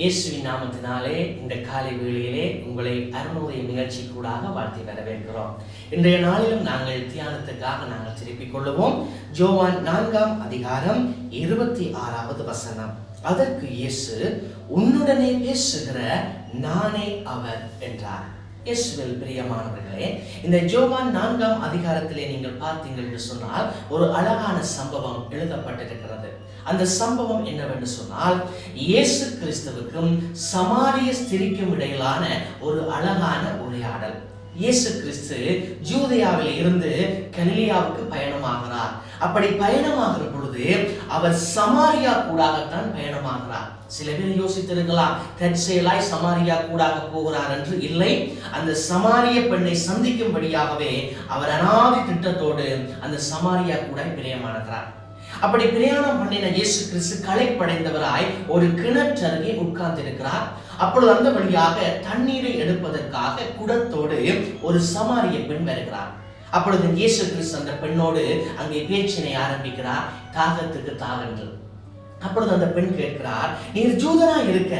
இயேசுவின் நாமத்தினாலே இந்த காலை வேளையிலே உங்களை அருணுடைய நிகழ்ச்சி கூடாக வாழ்த்தி வரவேற்கிறோம். இன்றைய நாளிலும் நாங்கள் தியானத்துக்காக நாங்கள் திருப்பிக் கொள்ளுவோம். ஜோவான் நான்காம் அதிகாரம் இருபத்தி ஆறாவது வசனம். அதற்கு இயேசு உன்னுடனே பேசுகிற நானே அவர் என்றார். இயேசுவில் பிரியமானவர்களே இந்த ஜோவான் நான்காம் அதிகாரத்திலே நீங்கள் பார்த்தீங்கள் என்று சொன்னால் ஒரு அழகான சம்பவம் எழுதப்பட்டிருக்கிறது. அந்த சம்பவம் என்னவென்று சொன்னால் இயேசு கிறிஸ்துவுக்கும் சமாரிய ஸ்திரிக்கும் இடையிலான ஒரு அழகான உரையாடல். இயேசு கிறிஸ்து ஜூதயாவில் இருந்து கலிலியாவுக்கு பயணமாகிறார். அப்படி பயணமாகிற பொழுது அவர் சமாரியா கூடாகத்தான் பயணமாகிறார். சில பேர் யோசித்திருக்கலாம் தற்செயலாய் சமாரியா கூடாக போகிறார் என்று இல்லை. அந்த சமாரிய பெண்ணை சந்திக்கும்படியாகவே அவர் அனாதி திட்டத்தோடு அந்த சமாரியா கூட பிரியமானகிறார் அப்படி பிரயாணம் பண்ணின இயேசு கிறிஸ்து களைப்படைந்தவராய் ஒரு கிணற்றருகே உட்கார்ந்திருக்கிறார். அப்பொழுது அந்த வழியாக தண்ணீரை எடுப்பதற்காக குடத்தோடு ஒரு சமாரிய பெண் வருகிறார். அப்பொழுது இயேசு கிறிஸ்து அந்த பெண்ணோடு அங்கே பேச்சினை ஆரம்பிக்கிறார் தாகத்துக்கு தாகன்று. அப்பொழுது அந்த பெண் கேட்கிறார் நீர் ஜூதனா இருக்க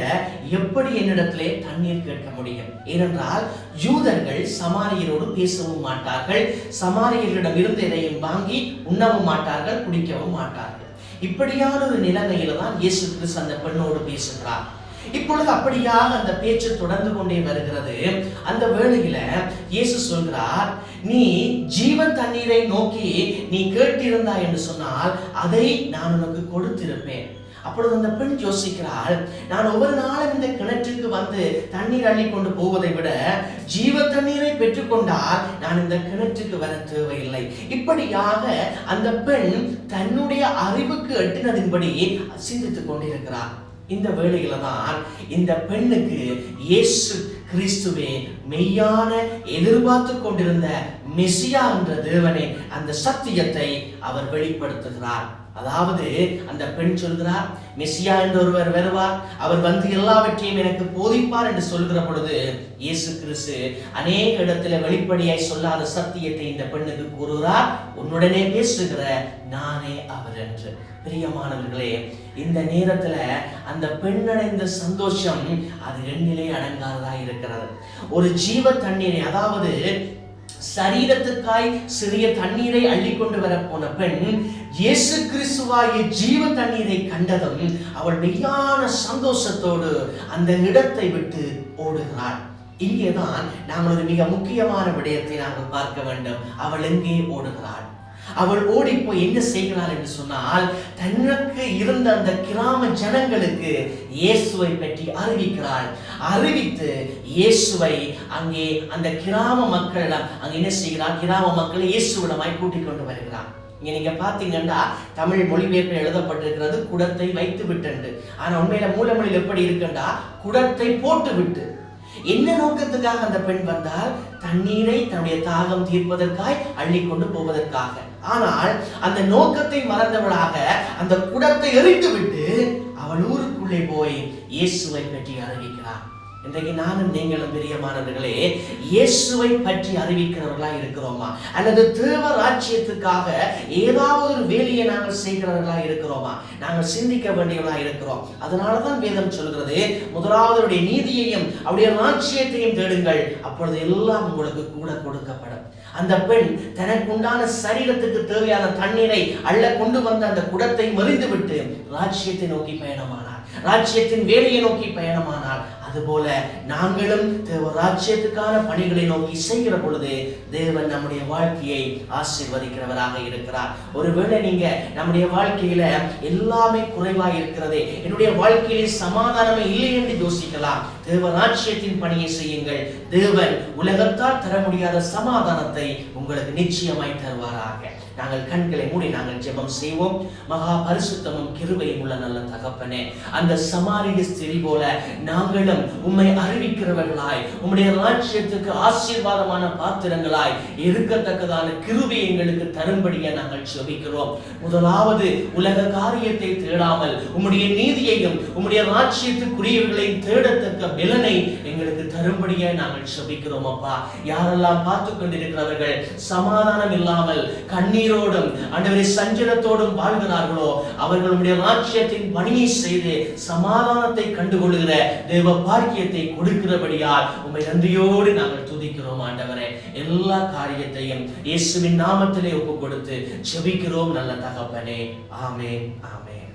எப்படி என்னிடத்திலே தண்ணீர் கேட்க முடியும்? ஏனென்றால் யூதர்கள் சமாரியரோடு பேசவும் மாட்டார்கள். சமாரியர்களிடம் இருந்து எதையும் வாங்கி உண்ணவும் மாட்டார்கள் குடிக்கவும் மாட்டார்கள். இப்படியான ஒரு நிலைமையில தான் இயேசு கிறிஸ்து அந்த பெண்ணோடு பேசுகிறார். இப்பொழுது அப்படியாக அந்த பேச்சு தொடர்ந்து கொண்டே வருகிறது. அந்த வேளையில இயேசு சொல்கிறார் நீ ஜீவன் தண்ணீரை நோக்கி நீ கேட்டிருந்தாய் என்று சொன்னால் அதை நான் உனக்கு கொடுத்திருப்பேன். அப்பொழுது அந்த பெண் யோசிக்கிறாள் நான் ஒவ்வொரு நாளும் இந்த கிணற்றுக்கு வந்து தண்ணீர் அள்ளி கொண்டு போவதை விட ஜீவ தண்ணீரை பெற்றுக்கொண்டால் நான் இந்த கிணற்றுக்கு வர தேவையில்லை. இப்படியாக அந்த பெண் தன்னுடைய அறிவுக்கு எட்டினதின்படி சிந்தித்துக் கொண்டிருக்கிறார் இந்த வேளையில தான் இந்த பெண்ணுக்கு இயேசு கிறிஸ்துவே மெய்யான எதிர்பார்த்து கொண்டிருந்த மெசியா என்ற தேவனே அந்த சத்தியத்தை அவர் வெளிப்படுத்துகிறார். அதாவது அந்த பெண் சொல்கிறார் மெஸ்ஸியா என்று ஒருவர் வருவார். அவர் வந்து எல்லாவற்றையும் எனக்கு போதிப்பார் என்று சொல்கிற பொழுது இயேசு கிறிஸ்து அநேக இடத்துல வெளிப்படையாய் சொல்லாத சத்தியத்தை இந்த பெண்ணுக்கு கூறுகிறார். உன்னுடனே பேசுகிற நானே அவர் என்று. பிரியமானவர்களே இந்த நேரத்துல அந்த பெண்ணடைந்த சந்தோஷம் அது எண்ணிலே அடங்காததா இருக்கிறது. ஒரு ஜீவ தண்ணீரை அதாவது சரீரத்துக்காய் சிறிய தண்ணீரை அள்ளி கொண்டு வர போன பெண் இயேசு கிறிஸ்துவாய ஜீவ தண்ணீரை கண்டதும் அவள் மெய்யான சந்தோஷத்தோடு அந்த இடத்தை விட்டு ஓடுகிறாள். இங்கேதான் நாம் ஒரு மிக முக்கியமான விடயத்தை நாங்கள் பார்க்க வேண்டும். அவள் எங்கே ஓடுகிறாள்? அவள் ஓடி போய் என்ன செய்கிறாள் என்று சொன்னால் தனக்கு இருந்த அந்த கிராம ஜனங்களுக்கு இயேசுவை பற்றி அறிவிக்கிறாள். அறிவித்து இயேசுவை அங்கே அந்த கிராம மக்களிடம் அங்கே என்ன செய்கிறாள்? கிராம மக்களை இயேசுவிடமாய் கூட்டிக் கொண்டு வருகிறாள். இங்க நீங்க பார்த்தீங்கன்னா தமிழ் மொழிபெயர்ப்பில் எழுதப்பட்டிருக்கிறது குடத்தை வைத்து விட்டு ஆனால் உண்மையில மூலமொழியில் எப்படி இருக்குண்டா குடத்தை போட்டு விட்டு. என்ன நோக்கத்துக்காக அந்த பெண் வந்தால்? தண்ணீரை தன்னுடைய தாகம் தீர்ப்பதற்காய் அள்ளி கொண்டு போவதற்காக. ஆனால் அந்த நோக்கத்தை மறந்தவளாக அந்த குடத்தை எரித்து விட்டு அவள் ஊருக்குள்ளே போய் இயேசுவை பற்றி அறிவிக்கிறான் இன்றைக்கு நானும் நீங்களும் பிரியமானவர்களே இயேசுவை பற்றி அறிவிக்கிறவர்களா இருக்கிறோமா? அல்லது தேவ ராஜ்யத்துக்காக ஏதாவது ஒரு வேலையை நாங்கள் செய்கிறவர்களா இருக்கிறோமா? நாங்கள் சிந்திக்க வேண்டியவர்களா இருக்கிறோம். அதனாலதான் வேதம் சொல்கிறது முதலாவதுடைய நீதியையும் அவருடைய ராஜ்யத்தையும் தேடுங்கள். அப்பொழுது எல்லாம் உங்களுக்கு கூட கொடுக்கப்படும். அந்த பெண் தனக்குண்டான சரீரத்துக்கு தேவையான தண்ணீரை அள்ள கொண்டு வந்த அந்த குடத்தை மறிந்துவிட்டு ராஜ்யத்தை நோக்கி பயணமானார் ராஜ்யத்தின் வேலையை நோக்கி பயணமானார் அதுபோல நாங்களும் தேவ ராஜ்யத்துக்கான பணிகளை நோக்கி செய்கிற பொழுது தேவன் நம்முடைய வாழ்க்கையை ஆசீர்வதிக்கிறவராக இருக்கிறார். ஒருவேளை நீங்க நம்முடைய வாழ்க்கையில எல்லாமே குறைவாக இருக்கிறதே என்னுடைய வாழ்க்கையிலே சமாதானமே இல்லை என்று யோசிக்கலாம். தேவராட்சியத்தின் பணியை செய்யுங்கள். தேவன் உலகத்தால் தர முடியாத சமாதானத்தை உங்களுக்கு நிச்சயமாய் தருவாராக. நாங்கள் கண்களை மூடி நாங்கள் ஜெபம் செய்வோம். மகா பரிசுத்தமும் கிருபையும் உள்ள நல்ல தகப்பனே அந்த சமாரிய ஸ்திரி போல நாங்களும் உம்மை அறிவிக்கிறவர்களாய் உம்முடைய ராஜ்யத்துக்கு ஆசீர்வாதமான பாத்திரங்களாய் இருக்கத்தக்கதான கிருபை எங்களுக்கு தரும்படியாக நாங்கள் ஜெபிக்கிறோம். முதலாவது உலக காரியத்தை தேடாமல் உம்முடைய நீதியையும் உம்முடைய ராஜ்யத்துக்குரியவர்களையும் தேடத்தக்க விலனை எங்களுக்கு தரும்படியா நாங்கள் ஜெபிக்கிறோம் அப்பா. யாரெல்லாம் பார்த்து கொண்டிருக்கிறவர்கள் சமாதானம் இல்லாமல் கண்ணீர் கண்ணீரோடும் ஆண்டவரை சஞ்சலத்தோடும் வாழ்கிறார்களோ அவர்களுடைய ராஜ்யத்தின் பணியை செய்து சமாதானத்தை கண்டுகொள்கிற தேவ பாக்கியத்தை கொடுக்கிறபடியால் உண்மை நன்றியோடு நாங்கள் துதிக்கிறோம் ஆண்டவரே. எல்லா காரியத்தையும் இயேசுவின் நாமத்திலே ஒப்பு கொடுத்து ஜெபிக்கிறோம் நல்ல தகப்பனே. ஆமென் ஆமென்.